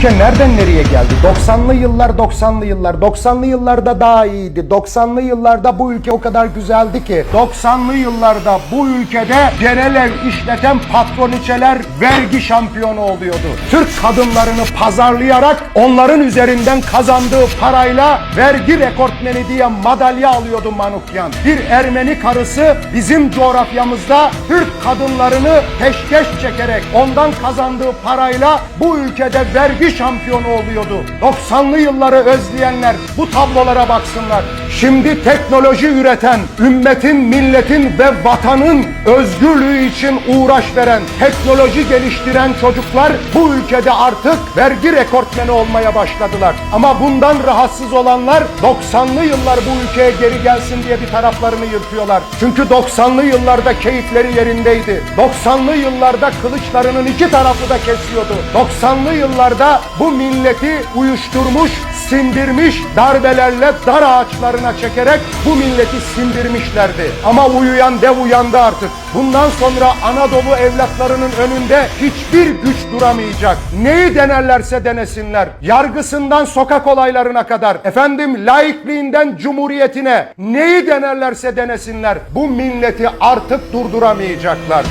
ülke nereden nereye geldi? 90'lı yıllar 90'lı yıllar. 90'lı yıllarda daha iyiydi. 90'lı yıllarda bu ülke o kadar güzeldi ki. 90'lı yıllarda bu ülkede genel ev işleten patroniçeler vergi şampiyonu oluyordu. Türk kadınlarını pazarlayarak onların üzerinden kazandığı parayla vergi rekortmeni diye madalya alıyordu Manukyan. Bir Ermeni karısı bizim coğrafyamızda Türk kadınlarını peşkeş çekerek ondan kazandığı parayla bu ülkede vergi şampiyonu oluyordu. 90'lı yılları özleyenler bu tablolara baksınlar. Şimdi teknoloji üreten, ümmetin, milletin ve vatanın özgürlüğü için uğraş veren, teknoloji geliştiren çocuklar bu ülkede artık vergi rekortmeni olmaya başladılar. Ama bundan rahatsız olanlar 90'lı yıllar bu ülkeye geri gelsin diye bir taraflarını yırtıyorlar. Çünkü 90'lı yıllarda keyifleri yerindeydi. 90'lı yıllarda kılıçlarının iki tarafı da kesiyordu. 90'lı yıllarda bu milleti uyuşturmuş, sindirmiş, darbelerle dar ağaçlarına çekerek bu milleti sindirmişlerdi. Ama uyuyan dev uyandı artık. Bundan sonra Anadolu evlatlarının önünde hiçbir güç duramayacak. Neyi denerlerse denesinler. Yargısından sokak olaylarına kadar, efendim laikliğinden cumhuriyetine neyi denerlerse denesinler. Bu milleti artık durduramayacaklar.